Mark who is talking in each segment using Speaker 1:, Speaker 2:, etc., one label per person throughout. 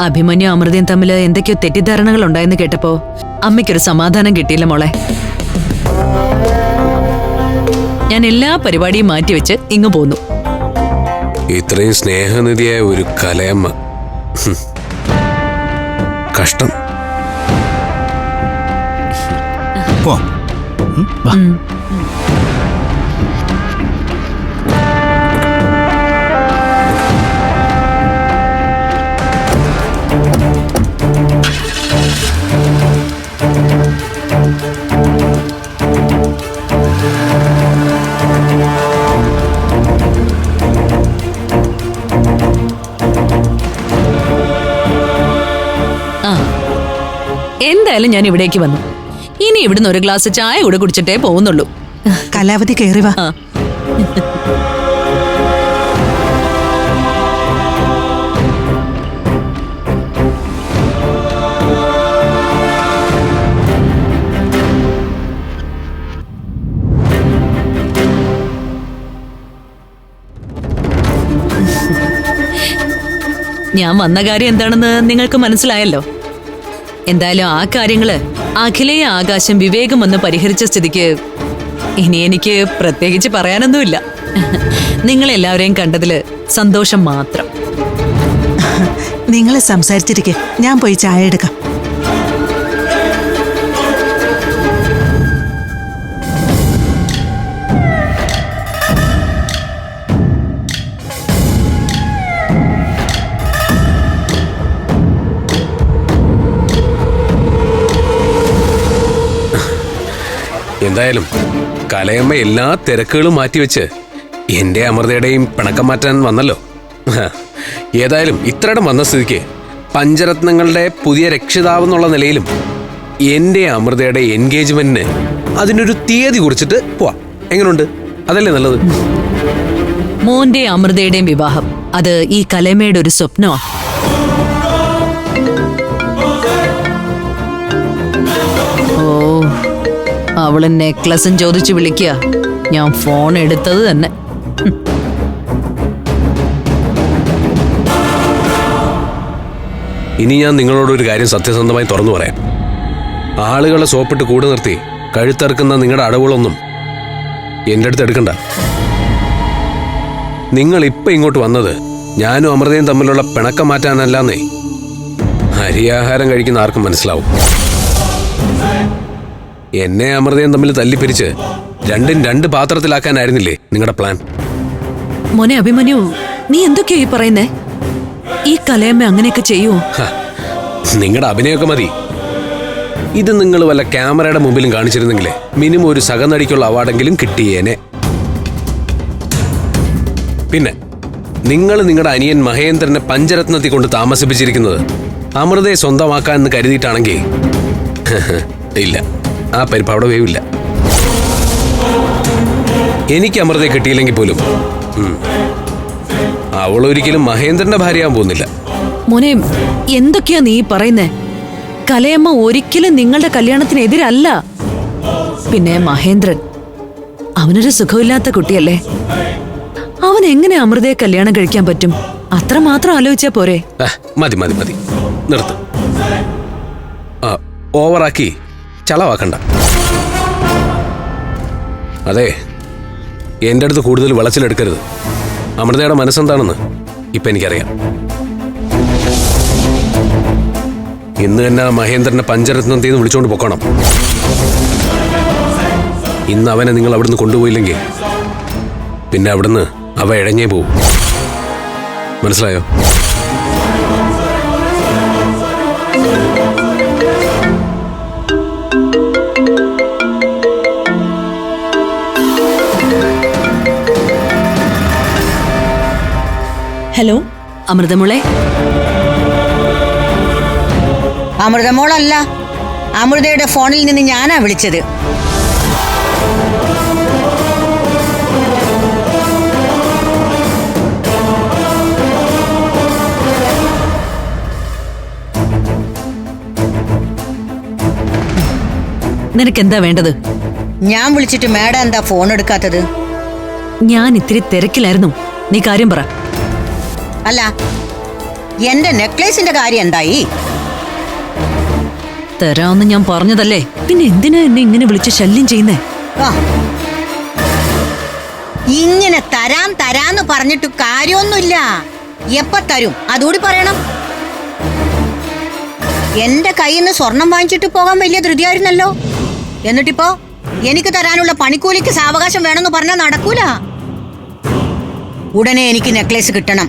Speaker 1: അഭിമന്യു അമൃതയും തമ്മിൽ എന്തൊക്കെയോ തെറ്റിദ്ധാരണകൾ ഉണ്ടായെന്ന് കേട്ടപ്പോ അമ്മയ്ക്കൊരു സമാധാനം കിട്ടിയില്ല മോളെ. ഞാൻ എല്ലാ പരിപാടിയും മാറ്റിവെച്ച് ഇങ്ങു പോന്നു.
Speaker 2: ഇത്രയും സ്നേഹനിധിയായ ഒരു കലയമ്മ. കഷ്ടം.
Speaker 3: പോ.
Speaker 1: എന്തായാലും ഞാൻ ഇവിടേക്ക് വന്നു. ഇനി ഇവിടുന്ന് ഒരു ഗ്ലാസ് ചായ കൂടെ കുടിച്ചിട്ടേ പോകുന്നുള്ളൂ.
Speaker 4: കലാവധി കയറി വാ.
Speaker 1: ഞാൻ വന്ന കാര്യം എന്താണെന്ന് നിങ്ങൾക്ക് മനസ്സിലായല്ലോ. എന്തായാലും ആ കാര്യങ്ങൾ അഖിലേ ആകാശം വിവേകം വന്ന് പരിഹരിച്ച സ്ഥിതിക്ക് ഇനി എനിക്ക് പ്രത്യേകിച്ച് പറയാനൊന്നുമില്ല. നിങ്ങൾ എല്ലാവരെയും കണ്ടതിൽ സന്തോഷം മാത്രം.
Speaker 4: നിങ്ങൾ സംസാരിച്ചിരിക്കെ. ഞാൻ പോയി ചായ എടുക്കാം.
Speaker 2: എന്തായാലും കലയമ്മ എല്ലാ തിരക്കുകളും മാറ്റിവെച്ച് എന്റെ അമൃതയുടെയും പിണക്കം മാറ്റാൻ വന്നല്ലോ. ഏതായാലും ഇത്രയിടം വന്ന സ്ഥിതിക്ക് പഞ്ചരത്നങ്ങളുടെ പുതിയ രക്ഷിതാവെന്നുള്ള നിലയിലും എന്റെ അമൃതയുടെ എൻഗേജ്മെന്റിന് അതിനൊരു തീയതി കുറിച്ചിട്ട് പോവാം. എങ്ങനെയുണ്ട് അതല്ലേ നല്ലത്?
Speaker 1: മോന്റെ അമൃതയുടെയും വിവാഹം. അത് ഈ കലമയുടെ ഒരു സ്വപ്നമാ. അവൾ നെക്ലസും ചോദിച്ചു വിളിക്കുക. ഞാൻ ഫോൺ എടുത്തത് തന്നെ.
Speaker 2: ഇനി ഞാൻ നിങ്ങളോട് ഒരു കാര്യം സത്യസന്ധമായി തുറന്നു പറയാം. ആളുകളെ സോപ്പിട്ട് കൂടെ നിർത്തി കഴുത്തിറക്കുന്ന നിങ്ങളുടെ അടവുകളൊന്നും എന്റെ അടുത്ത് എടുക്കണ്ട. നിങ്ങൾ ഇപ്പൊ ഇങ്ങോട്ട് വന്നത് ഞാനും അമൃതയും തമ്മിലുള്ള പിണക്കം മാറ്റാനല്ലാന്നേ. അരിയാഹാരം കഴിക്കുന്ന ആർക്കും മനസ്സിലാവും. എന്നെ അമൃതയും തമ്മിൽ തല്ലിപ്പിരിച്ച് രണ്ടും രണ്ട് പാത്രത്തിലാക്കാനായിരുന്നില്ലേ നിങ്ങളുടെ പ്ലാൻ
Speaker 1: മോനെ അഭിമന്യു നീ എന്തൊക്കെയാ ഈ പറയുന്നേ? ഈ കലയമ്മ അങ്ങനെയൊക്കെ ചെയ്യൂ?
Speaker 2: നിങ്ങളുടെ അഭിനയമൊക്കെ മതി. ഇത് നിങ്ങൾ വല്ല ക്യാമറയുടെ മുമ്പിലും കാണിച്ചിരുന്നെങ്കിലേ മിനിമം ഒരു സഹനടിക്കുള്ള അവാർഡെങ്കിലും കിട്ടിയേനെ. പിന്നെ നിങ്ങൾ നിങ്ങളുടെ അനിയൻ മഹേന്ദ്രനെ പഞ്ചരത്നത്തിൽ കൊണ്ട് താമസിപ്പിച്ചിരിക്കുന്നത് അമൃതയെ സ്വന്തമാക്കാൻ എന്ന് കരുതിയിട്ടാണെങ്കിൽ ഇല്ല. ആ പരിപ്പ് അവിടെ വേവില്ല. എനിക്ക് അമൃതയെ കിട്ടിയില്ലെങ്കിൽ പോലും. അവൾ ഒരിക്കലും മഹേന്ദ്രന്റെ ഭാര്യയാകാൻ പോകുന്നില്ല.
Speaker 1: മോനെ എന്തൊക്കെയാ നീ പറയുന്നേ? കലയമ്മ ഒരിക്കലും നിങ്ങളുടെ കല്യാണത്തിന് എതിരല്ല പിന്നെ മഹേന്ദ്രൻ അവനൊരു സുഖമില്ലാത്ത കുട്ടിയല്ലേ? അവൻ എങ്ങനെ അമൃതയെ കല്യാണം കഴിക്കാൻ പറ്റും? അത്ര മാത്രം ആലോചിച്ചാ പോരെ.
Speaker 2: മതി മതി മതി. നിർത്ത്. ഓവറാക്കി. ചളവാക്കണ്ട. അതെ എന്റെ അടുത്ത് കൂടുതൽ വിളച്ചിലെടുക്കരുത് അമൃതയുടെ മനസ്സെന്താണെന്ന് ഇപ്പം എനിക്കറിയാം. ഇന്ന് തന്നെ മഹേന്ദ്രനെ പഞ്ചരത്നത്തിൽ നിന്ന് വിളിച്ചുകൊണ്ട് പൊക്കണം. ഇന്ന് അവനെ നിങ്ങൾ അവിടുന്ന് കൊണ്ടുപോയില്ലെങ്കിൽ പിന്നെ അവിടുന്ന് അവ ഇഴഞ്ഞേ പോവും. മനസ്സിലായോ?
Speaker 1: ഹലോ? അമൃതമുളെ?
Speaker 5: അമൃതമോളല്ല. അമൃതയുടെ ഫോണിൽ നിന്ന് ഞാനാ വിളിച്ചത്.
Speaker 1: നിനക്ക് എന്താ വേണ്ടത്?
Speaker 5: ഞാൻ വിളിച്ചിട്ട് മേഡം എന്താ ഫോൺ എടുക്കാത്തത്?
Speaker 1: ഞാൻ ഇത്തിരി തിരക്കിലായിരുന്നു. നീ കാര്യം പറ.
Speaker 5: അല്ല എന്റെ നെക്ലേസിന്റെ കാര്യം എന്തായി?
Speaker 1: തരാമെന്ന് ഞാൻ പറഞ്ഞതല്ലേ? പിന്നെ എന്തിനാ എന്നെ ഇങ്ങനെ വിളിച്ച് ശല്യം ചെയ്യുന്നേ?
Speaker 5: ഇങ്ങനെ തരാം തരാന്ന് പറഞ്ഞിട്ട് കാര്യമൊന്നുമില്ല. എപ്പ തരും? അതുകൂടി പറയണം. എന്റെ കയ്യിൽ നിന്ന് സ്വർണം വാങ്ങിച്ചിട്ട് പോകാൻ വലിയ ധൃതിയായിരുന്നല്ലോ. എന്നിട്ടിപ്പോ എനിക്ക് തരാനുള്ള പണിക്കൂലിക്ക് സാവകാശം വേണമെന്ന് പറഞ്ഞാൽ നടക്കൂല. ഉടനെ എനിക്ക് നെക്ലേസ് കിട്ടണം.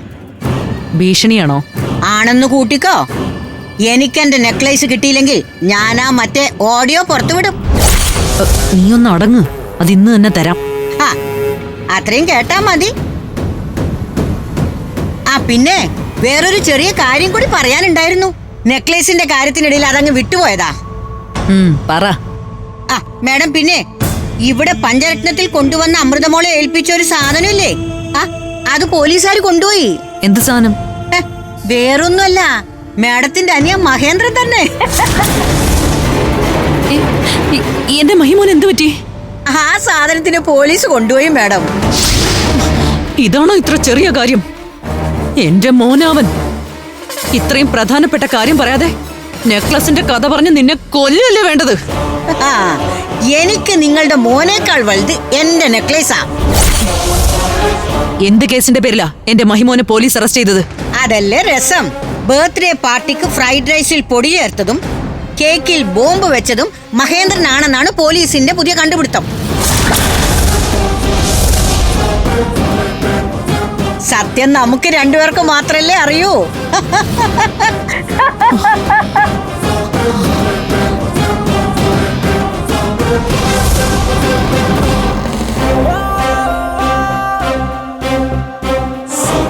Speaker 1: ഭീഷണിയാണോ?
Speaker 5: ആണെന്ന് കൂട്ടിക്കോ. എനിക്ക് എന്റെ നെക്ലേസ് കിട്ടിയില്ലെങ്കിൽ ഞാനാ മറ്റേ ഓഡിയോ പുറത്തുവിടും.
Speaker 1: നീ ഒന്ന് അടങ്ങ്. അത് ഇന്ന് തന്നെ തരാം.
Speaker 5: ആ, അത്രയും കേട്ടാ മതി. ആ പിന്നെ വേറൊരു ചെറിയ കാര്യം കൂടി പറയാനുണ്ടായിരുന്നു. നെക്ലേസിന്റെ കാര്യത്തിനിടയിൽ അതങ്ങ് വിട്ടുപോയതാ.
Speaker 1: പറ.
Speaker 5: ആ മാഡം പിന്നെ ഇവിടെ പഞ്ചരത്നത്തിൽ കൊണ്ടുവന്ന അമൃതമോളെ ഏൽപ്പിച്ച ഒരു സാധനമില്ലേ? ആ അത് പോലീസുകാർ കൊണ്ടുപോയി.
Speaker 1: എന്ത് സാധനം?
Speaker 5: വേറൊന്നുമല്ല. മാഡത്തിന്റെ അനിയ മഹേന്ദ്രൻ തന്നെ.
Speaker 1: എന്റെ മഹിമോൻ എന്ത് പറ്റി?
Speaker 5: ആ സാധനത്തിന് പോലീസ് കൊണ്ടുപോയി മാഡം.
Speaker 1: ഇതാണോ ഇത്ര ചെറിയ കാര്യം? എന്റെ മോനാവൻ. ഇത്രയും പ്രധാനപ്പെട്ട കാര്യം പറയാതെ നെക്ലസിന്റെ കഥ പറഞ്ഞ് നിന്നെ കൊല്ലല്ലേ വേണ്ടത്?
Speaker 5: എനിക്ക് നിങ്ങളുടെ മോനേക്കാൾ വലുത് എന്റെ നെക്ലേസാ.
Speaker 1: എന്ത് കേസിന്റെ പേരിലാ എന്റെ മഹിമോനെ പോലീസ് അറസ്റ്റ് ചെയ്തത്?
Speaker 5: അതല്ലേ രസം? ബർത്ത്ഡേ പാർട്ടിക്ക് ഫ്രൈഡ് റൈസിൽ പൊടി ചേർത്തതും കേക്കിൽ ബോംബ് വെച്ചതും മഹേന്ദ്രനാണെന്നാണ് പോലീസിന്റെ പുതിയ കണ്ടുപിടുത്തം. സത്യം നമുക്ക് രണ്ടുപേർക്ക് മാത്രല്ലേ അറിയൂ.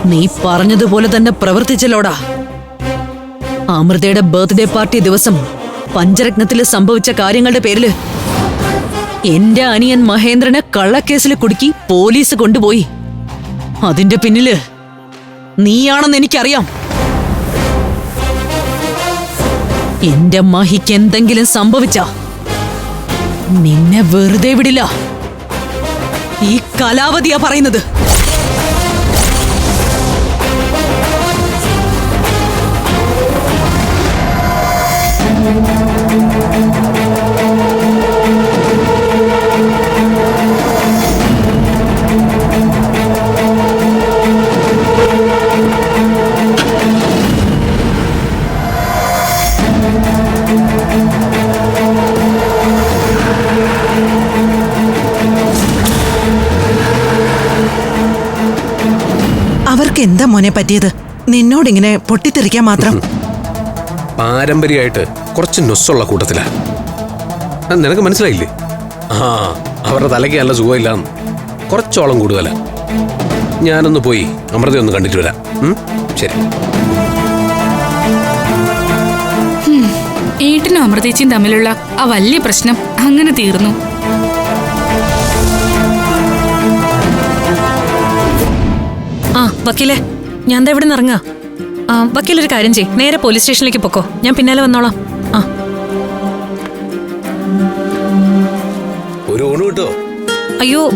Speaker 1: നീ പറഞ്ഞതുപോലെ തന്നെ പ്രവർത്തിച്ചല്ലോടാ. അമൃതയുടെ ബർത്ത്ഡേ പാർട്ടി ദിവസം പഞ്ചരത്നത്തിൽ സംഭവിച്ച കാര്യങ്ങളുടെ പേരിൽ എന്റെ അനിയൻ മഹേന്ദ്രനെ കള്ളക്കേസിൽ കുടുക്കി പോലീസ് കൊണ്ടുപോയി. അതിന്റെ പിന്നിൽ നീയാണെന്ന് എനിക്കറിയാം. എന്റെ മഹിക്ക് എന്തെങ്കിലും സംഭവിച്ച നിന്നെ വെറുതെ വിടില്ല. ഈ കലാവതിയാ പറയുന്നത്.
Speaker 4: അവർക്ക് എന്താ മോനെ പറ്റിയത്? നിന്നോടിങ്ങനെ പൊട്ടിത്തെറിക്കാൻ മാത്രം?
Speaker 2: പാരമ്പര്യമായിട്ട് കുറച്ച് നൊസ്സുള്ള കൂട്ടത്തിലാ. അത് നിനക്ക് മനസ്സിലായില്ലേ? ആ അവരുടെ തലയ്ക്ക് നല്ല സുഖമില്ലാന്ന്. കുറച്ചോളം കൂടുതലാ. ഞാനൊന്ന് പോയി അമൃത ഒന്ന് കണ്ടിട്ട് വരാം? ശരി.
Speaker 6: ഏട്ടനും അമൃതേച്ചിയും തമ്മിലുള്ള ആ വലിയ പ്രശ്നം അങ്ങനെ തീർന്നു.
Speaker 7: ആ വക്കീലെ ഞാൻ ദാ ഇവിടെ നിന്ന് ഇറങ്ങാ. ഒരു കാര്യം ചെയ് നേരെ പോലീസ് സ്റ്റേഷനിലേക്ക് പൊക്കോ. ഞാൻ പിന്നാലെ വന്നോളാം. ആ.
Speaker 2: ഒരു ഊണ് കിട്ടോ?
Speaker 7: അയ്യോ.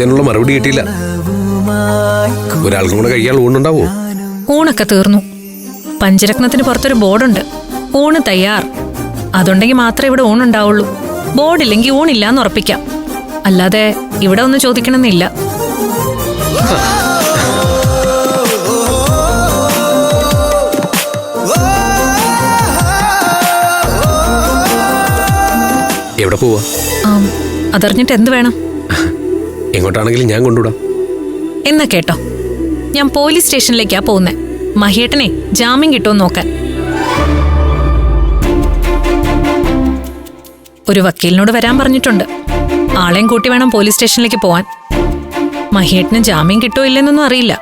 Speaker 2: ചോദിച്ചതിനുള്ള മറുപടി കിട്ടിയില്ല. ഒരാൾക്കും കൂടെ കഴിയാൻ ഊണുണ്ടാവോ
Speaker 7: ഊണൊക്കെ തീർന്നു. പഞ്ചരത്നത്തിന് പുറത്തൊരു ബോർഡുണ്ട്. ഊണ് തയ്യാർ. അതുണ്ടെങ്കിൽ മാത്രമേ ഇവിടെ ഊണുണ്ടാവുള്ളൂ ബോർഡില്ലെങ്കിൽ ഊണില്ലാന്ന് ഉറപ്പിക്കാം. അല്ലാതെ ഇവിടെ ഒന്ന് ചോദിക്കണമെന്നില്ല.
Speaker 2: എവിടെ പോവാ?
Speaker 7: അതറിഞ്ഞിട്ട് എന്ത് വേണം?
Speaker 2: എങ്ങോട്ടാണെങ്കിലും ഞാൻ കൊണ്ടുവിടാം.
Speaker 7: എന്നാ കേട്ടോ. ഞാൻ പോലീസ് സ്റ്റേഷനിലേക്കാ പോകുന്നേ. മഹേട്ടനെ ജാമ്യം കിട്ടുമോ നോക്കാൻ ഒരു വക്കീലിനോട് വരാൻ പറഞ്ഞിട്ടുണ്ട്. ആളെയും കൂട്ടി വേണം പോലീസ് സ്റ്റേഷനിലേക്ക് പോവാൻ. മഹിയേട്ടന് ജാമ്യം കിട്ടോ ഇല്ലെന്നൊന്നും അറിയില്ല.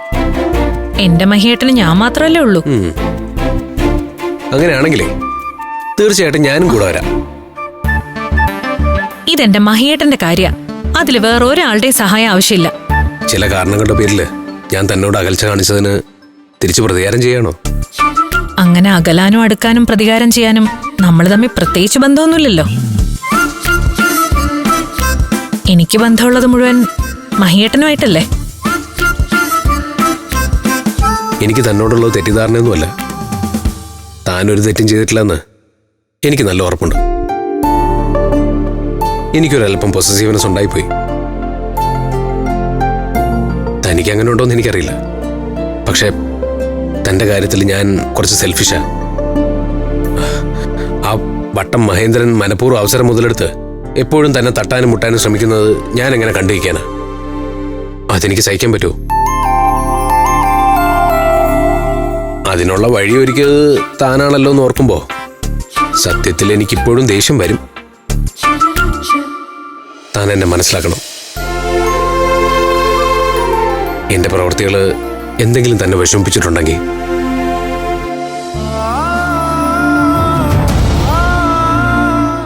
Speaker 7: എന്റെ മഹിയേട്ടന് ഞാൻ മാത്രമല്ലേ ഉള്ളൂ.
Speaker 2: അങ്ങനെയാണെങ്കിലേ തീർച്ചയായിട്ടും ഞാനും കൂടെ വരാം.
Speaker 7: ഇതെന്റെ മഹിയേട്ടന്റെ കാര്യ. അതിൽ വേറെ ഒരാളുടെ സഹായം ആവശ്യമില്ല.
Speaker 2: ചില കാരണങ്ങളുടെ പേരിൽ ഞാൻ തന്നോട് അകൽച്ച കാണിച്ചതിന് തിരിച്ചു പ്രതികാരം ചെയ്യണോ?
Speaker 7: അങ്ങനെ അകലാനും അടുക്കാനും പ്രതികാരം ചെയ്യാനും നമ്മൾ തമ്മിൽ പ്രത്യേകിച്ച് ബന്ധമൊന്നുമില്ലല്ലോ. എനിക്ക് ബന്ധമുള്ളത് മുഴുവൻ മഹിയേട്ടനുമായിട്ടല്ലേ?
Speaker 2: എനിക്ക് തന്നോടുള്ള തെറ്റിദ്ധാരണയൊന്നുമല്ല. താനൊരു തെറ്റും ചെയ്തിട്ടില്ലെന്ന് എനിക്ക് നല്ല ഉറപ്പുണ്ട്. എനിക്കൊരല്പം പൊസസീവ്നെസ് ഉണ്ടായിപ്പോയി. തനിക്ക് അങ്ങനെ ഉണ്ടോന്ന് എനിക്കറിയില്ല. പക്ഷേ തന്റെ കാര്യത്തിൽ ഞാൻ കുറച്ച് സെൽഫിഷാ ആ. വട്ടം മഹേന്ദ്രൻ മനഃപൂർവം അവസരം മുതലെടുത്ത് എപ്പോഴും തന്നെ തട്ടാനും മുട്ടാനും ശ്രമിക്കുന്നത് ഞാൻ എങ്ങനെ കണ്ടിരിക്കാനാ അതെനിക്ക് സഹിക്കാൻ പറ്റുമോ? അതിനുള്ള വഴി ഒരുക്കിയത് താനാണല്ലോ എന്ന് ഓർക്കുമ്പോ സത്യത്തിൽ എനിക്കിപ്പോഴും ദേഷ്യം വരും. താൻ എന്നെ മനസ്സിലാക്കണം. എന്റെ പ്രവൃത്തികൾ എന്തെങ്കിലും തന്നെ വിഷമിപ്പിച്ചിട്ടുണ്ടെങ്കിൽ.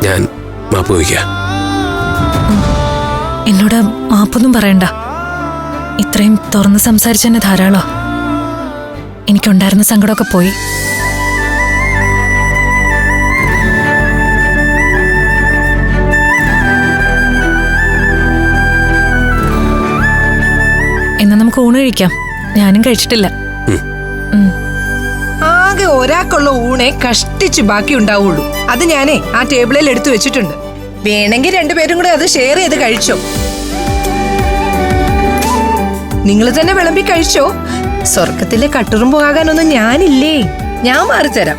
Speaker 2: ഞാൻ മാപ്പ് വയ്ക്കാം
Speaker 7: എന്നോട് മാപ്പൊന്നും പറയണ്ട. ഇത്രയും തുറന്ന് സംസാരിച്ചെന്നെ ധാരാളോ. എനിക്കുണ്ടായിരുന്ന സങ്കടമൊക്കെ പോയി. എന്നാ നമുക്ക് ഊണ് കഴിക്കാം. ഞാനും കഴിച്ചിട്ടില്ല.
Speaker 8: ആകെ ഒരാൾക്കുള്ള ഊണെ കഷ്ടിച്ച് ബാക്കി ഉണ്ടാവുള്ളൂ. അത് ഞാനേ ആ ടേബിളിൽ എടുത്തു വെച്ചിട്ടുണ്ട്. വേണമെങ്കിൽ രണ്ടുപേരും കൂടെ അത് ഷെയർ ചെയ്ത് കഴിച്ചോ? നിങ്ങൾ തന്നെ വിളമ്പി കഴിച്ചോ? സ്വർഗത്തിലെ കട്ടുറുമ്പ് ആകാനൊന്നും ഞാനില്ലേ. ഞാൻ മാറിത്തരാം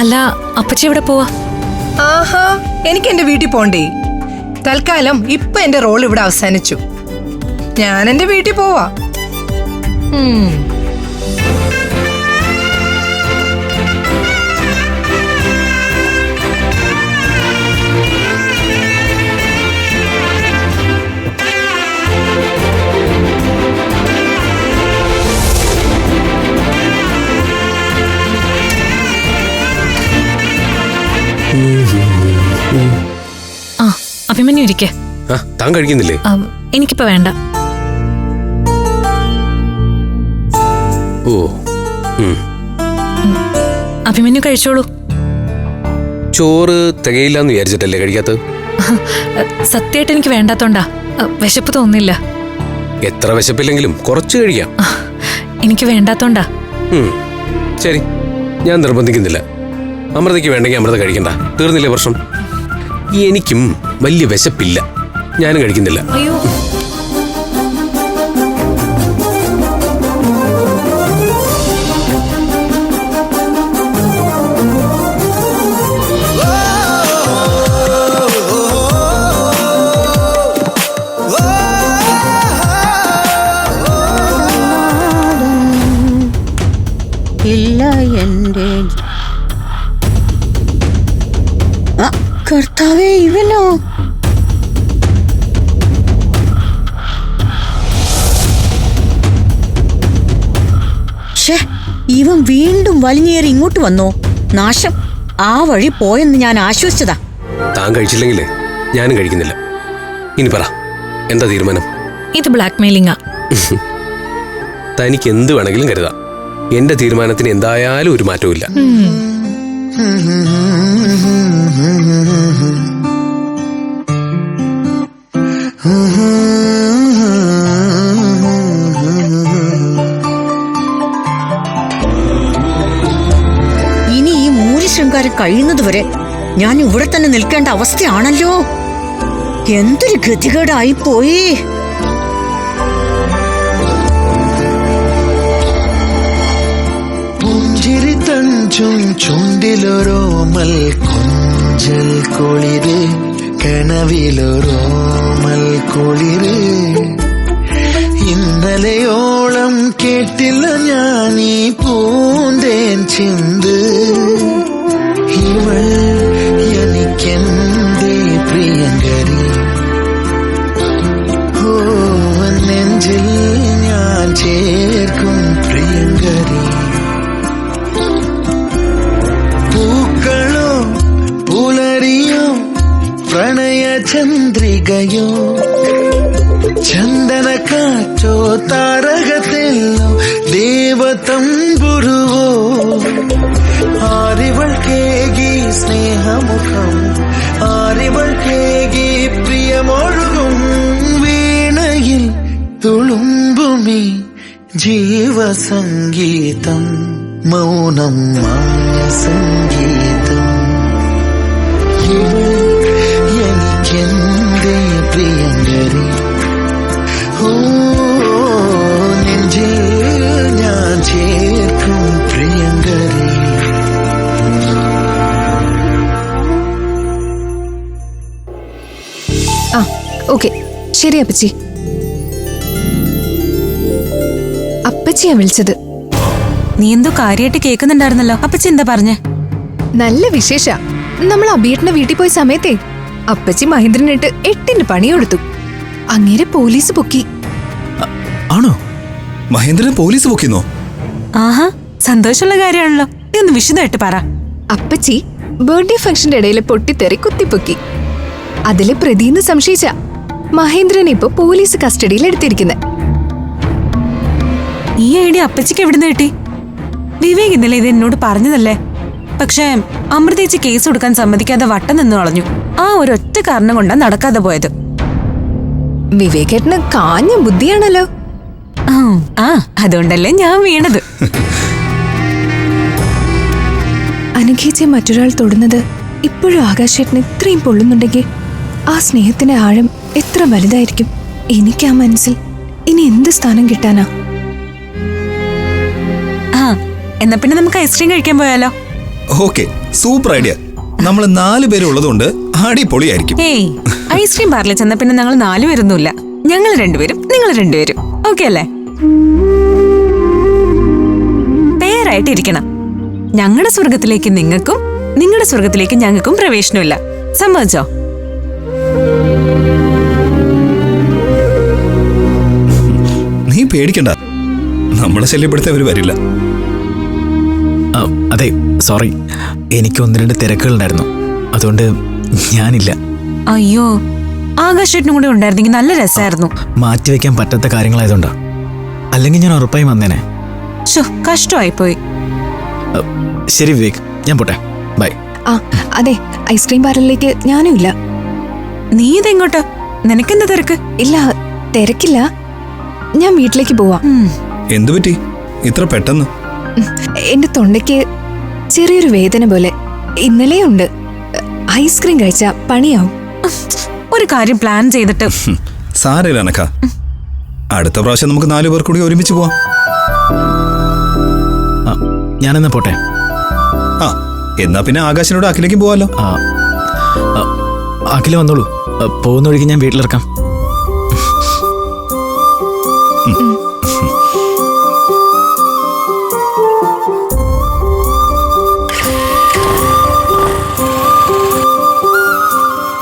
Speaker 7: അല്ല അപ്പച്ചി എവിടെ പോവാ?
Speaker 8: ആഹാ എനിക്ക് എന്റെ വീട്ടിൽ പോണ്ടേ. തൽക്കാലം ഇപ്പൊ എന്റെ റോൾ ഇവിടെ അവസാനിച്ചു. ഞാൻ എന്റെ വീട്ടിൽ പോവാ.
Speaker 7: ആ അഭിമന്യു ഇരിക്കേ.
Speaker 2: ആ താൻ കഴിക്കുന്നില്ലേ?
Speaker 7: എനിക്കിപ്പോ വേണ്ട. അഭിമന്യു കഴിച്ചോളൂ.
Speaker 2: ചോറ് തികയില്ലെന്ന് വിചാരിച്ചിട്ടല്ലേ കഴിക്കാത്തത്?
Speaker 7: സത്യമായിട്ട് എനിക്ക് വേണ്ടാത്തോണ്ടാ. വിശപ്പ് തോന്നില്ല
Speaker 2: എത്ര വിശപ്പില്ലെങ്കിലും കുറച്ച് കഴിക്കാം.
Speaker 7: എനിക്ക് വേണ്ടാത്തോണ്ടാ.
Speaker 2: ശരി. ഞാൻ നിർബന്ധിക്കുന്നില്ല. അമൃതയ്ക്ക് വേണ്ടെങ്കിൽ അമൃത കഴിക്കണ്ട. തീർന്നില്ലേ പ്രശ്നം? എനിക്കും വലിയ വിശപ്പില്ല. ഞാനും കഴിക്കുന്നില്ല.
Speaker 7: അയ്യോ.
Speaker 5: കർത്താവേ ഇവനോ? ഇവൻ വീണ്ടും വലിഞ്ഞേറി ഇങ്ങോട്ട് വന്നോ? നാശം. ആ വഴി പോയെന്ന് ഞാൻ ആശ്വസിച്ചതാ.
Speaker 2: താൻ കഴിച്ചില്ലെങ്കിലേ ഞാനും കഴിക്കുന്നില്ല. ഇനി പറ എന്താ തീരുമാനം?
Speaker 7: ഇത് ബ്ലാക്ക് മെയിലിംഗാ
Speaker 2: തനിക്ക് എന്ത് വേണമെങ്കിലും കരുതാം. എന്റെ തീരുമാനത്തിന് എന്തായാലും ഒരു മാറ്റവും ഇല്ല
Speaker 5: ഇനി ഈ മൂരി ശൃംഗാരം കഴിയുന്നതുവരെ ഞാൻ ഇവിടെ തന്നെ നിൽക്കേണ്ട അവസ്ഥയാണല്ലോ. എന്തൊരു ഗതികേടായി പോയി
Speaker 9: തഞ്ചും ചുണ്ടിലൊരോമൽ കൊഞ്ചൽ കുളിര് കനവിലൊരോമൽ കുളിര്. ഇന്നലെയോളം കേട്ടില്ല ഞാൻ ഈ പൂന്തേൻ ചിന്ത്. ഇവൾ എനിക്കെന്തേ പ്രിയങ്കരി മൗനം മായ സംഗീതം എനിക്കെന്തേ പ്രിയങ്കരി?
Speaker 10: ശരി അപ്പച്ചി അപ്പച്ചിയാ വിളിച്ചത്.
Speaker 11: നീ എന്തോ കാര്യമായിട്ട് കേൾക്കുന്നുണ്ടായിരുന്നല്ലോ അപ്പച്ചി എന്താ പറഞ്ഞേ?
Speaker 10: നല്ല വിശേഷ. നമ്മൾ അബീട്ടിന്റെ വീട്ടിൽ പോയ സമയത്തെ അപ്പച്ചി മഹേന്ദ്രനിട്ട് എട്ടിന് പണിയെടുത്തു അങ്ങേരെ പോലീസ് പൊക്കി.
Speaker 3: ആണോ? മഹേന്ദ്രൻ പോലീസ് പൊക്കിന്നോ?
Speaker 11: ആഹാ സന്തോഷമുള്ള കാര്യമാണല്ലോ. നീ ഒന്ന് വിശദമായിട്ട് പറ.
Speaker 10: അപ്പച്ചി ബർത്ത്ഡേ ഫംഗ്ഷന്റെ ഇടയിൽ പൊട്ടിത്തെറി കുത്തിപ്പൊക്കി. അതിലെ പ്രതിന്ന് സംശയിച്ച മഹേന്ദ്രൻ ഇപ്പൊ പോലീസ് കസ്റ്റഡിയിൽ എടുത്തിരിക്കുന്നത്
Speaker 11: ഈ ഐഡിയ അപ്പച്ചിക്ക് എവിടുന്ന് കിട്ടി? വിവേക് ഇന്നലെ ഇത് എന്നോട് പറഞ്ഞതല്ലേ? പക്ഷേ അമൃതേച്ചി കേസ് കൊടുക്കാൻ സമ്മതിക്കാതെ വട്ടം നിന്ന് കളഞ്ഞു. ആ ഒരൊറ്റ കാരണം കൊണ്ടാ നടക്കാതെ പോയത്.
Speaker 10: വിവേകേട്ടന് കാഞ്ഞ ബുദ്ധിയാണല്ലോ.
Speaker 11: ആ, ആ അതുകൊണ്ടല്ലേ ഞാൻ വീണത്.
Speaker 10: അനുഖേച്ചിയെ മറ്റൊരാൾ തൊടുന്നത് ഇപ്പോഴും ആകാശേട്ടന് ഇത്രയും പൊള്ളുന്നുണ്ടെങ്കിൽ ആ സ്നേഹത്തിന്റെ ആഴം എത്ര വലുതായിരിക്കും? എനിക്ക് ആ മനസ്സിൽ ഇനി എന്ത് സ്ഥാനം കിട്ടാനാ?
Speaker 11: എന്നാ പിന്നെ നമുക്ക് ഐസ്ക്രീം കഴിക്കാൻ പോയാലോ?
Speaker 3: ഓക്കെ സൂപ്പർ ഐഡിയ നമ്മൾ നാല് പേര് ഉള്ളതുകൊണ്ട് അടിപൊളിയായിരിക്കും.
Speaker 11: ഏയ് ഐസ്ക്രീം പാർലർ ചെന്ന പിന്നെ ഞങ്ങൾ നാലുപേരൊന്നുമില്ല ഞങ്ങൾ രണ്ടുപേരും നിങ്ങൾ രണ്ടുപേരും. ഓക്കെ അല്ലേ? പേരായിട്ട് ഇരിക്കണം. ഞങ്ങളുടെ സ്വർഗത്തിലേക്ക് നിങ്ങൾക്കും നിങ്ങളുടെ സ്വർഗത്തിലേക്ക് ഞങ്ങൾക്കും പ്രവേശനമില്ല. സമ്മതിച്ചോ?
Speaker 3: നീ പേടിക്കണ്ട. നമ്മളെ ശല്യപ്പെടുത്താൻ അവർ വരില്ല.
Speaker 12: അതെ സോറി എനിക്ക് ഒന്ന് രണ്ട് തിരക്കുകളുണ്ടായിരുന്നു. അതുകൊണ്ട് ഞാനില്ല.
Speaker 11: അയ്യോ ആകാശേട്ടനും കൂടെ ഉണ്ടായിരുന്നെങ്കിൽ നല്ല രസമായിരുന്നു.
Speaker 12: മാറ്റിവെക്കാൻ പറ്റാത്ത കാര്യങ്ങളായതുകൊണ്ടാ. അല്ലെങ്കിൽ ഞാൻ ഉറപ്പായി വന്നേനെ.
Speaker 11: കഷ്ടമായി പോയി
Speaker 12: ശരി വിവേക് ഞാൻ പോട്ടെ. ബൈ.
Speaker 10: ആ അതെ ഐസ്ക്രീം പാർലറിലേക്ക് ഞാനും ഇല്ല.
Speaker 11: നീ ഇതെങ്ങോട്ട്? നിനക്കെന്താ തിരക്ക്?
Speaker 10: ഇല്ല തിരക്കില്ല. ഞാൻ വീട്ടിലേക്ക് പോവാ.
Speaker 3: എന്തു പറ്റി ഇത്ര പെട്ടെന്ന്.
Speaker 10: എന്റെ തൊണ്ടയ്ക്ക് ചെറിയൊരു വേദന പോലെ ഇന്നലെ ഉണ്ട് ഐസ്ക്രീം കഴിച്ച പണിയാവും.
Speaker 11: ഒരു കാര്യം പ്ലാൻ ചെയ്തിട്ട്.
Speaker 3: സാരമില്ല അനക്ക അടുത്ത പ്രാവശ്യം നമുക്ക് നാലു പേർ കൂടി ഒരുമിച്ച് പോവാം.
Speaker 12: ഞാൻ ഞാനെന്നാ പോട്ടെ?
Speaker 3: ആ എന്നാ പിന്നെ ആകാശിനോട് അഖിലേക്ക് പോവാലോ.
Speaker 12: ആ, ആ, അഖില വന്നോളൂ. പോകുന്ന വഴിക്ക് ഞാൻ വീട്ടിലിറക്കാം.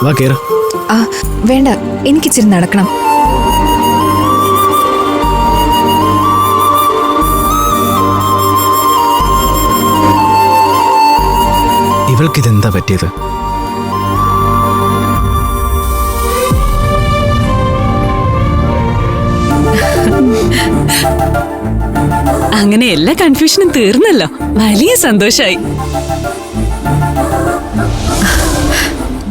Speaker 12: വാ കേറ.
Speaker 10: ആ വേണ്ട. എനിക്കിച്ചിരി നടക്കണം.
Speaker 12: ഇവൾക്കിതെന്താ പറ്റിയത്?
Speaker 11: അങ്ങനെ എല്ലാ കൺഫ്യൂഷനും തീർന്നല്ലോ. വലിയ സന്തോഷായി.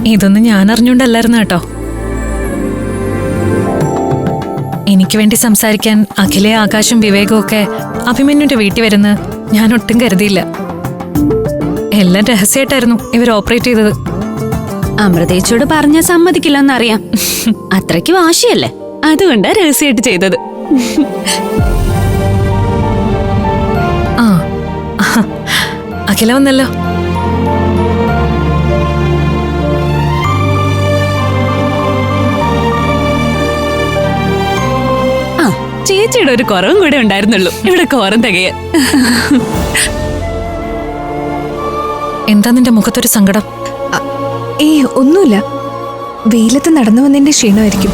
Speaker 7: ഇതൊന്നും ഞാൻ അറിഞ്ഞുകൊണ്ടല്ലായിരുന്നു കേട്ടോ. എനിക്ക് വേണ്ടി സംസാരിക്കാൻ അഖിലെ ആകാശും വിവേകവും ഒക്കെ അഭിമന്യുന്റെ വീട്ടിൽ വരുന്ന ഞാൻ ഒട്ടും കരുതിയില്ല. എല്ലാം രഹസ്യമായിട്ടായിരുന്നു ഇവർ ഓപ്പറേറ്റ് ചെയ്തത്.
Speaker 11: അമൃതേച്ചോട് പറഞ്ഞ സമ്മതിക്കില്ലെന്നറിയാം. അത്രയ്ക്ക് വാശിയല്ലേ? അതുകൊണ്ടാ രഹസ്യമായിട്ട് ചെയ്തത്.
Speaker 7: ആ അഖില വന്നല്ലോ.
Speaker 1: ചേച്ചിയുടെ ഒരു കുറവും കൂടെ ഉണ്ടായിരുന്നുള്ളൂ. ഇവിടെ കോറം തികയാൻ.
Speaker 7: എന്താ നിന്റെ മുഖത്തൊരു സങ്കടം?
Speaker 10: ഏയ് ഒന്നുമില്ല. വെയിലത്ത് നടന്നു വന്നതിന്റെ ക്ഷീണമായിരിക്കും.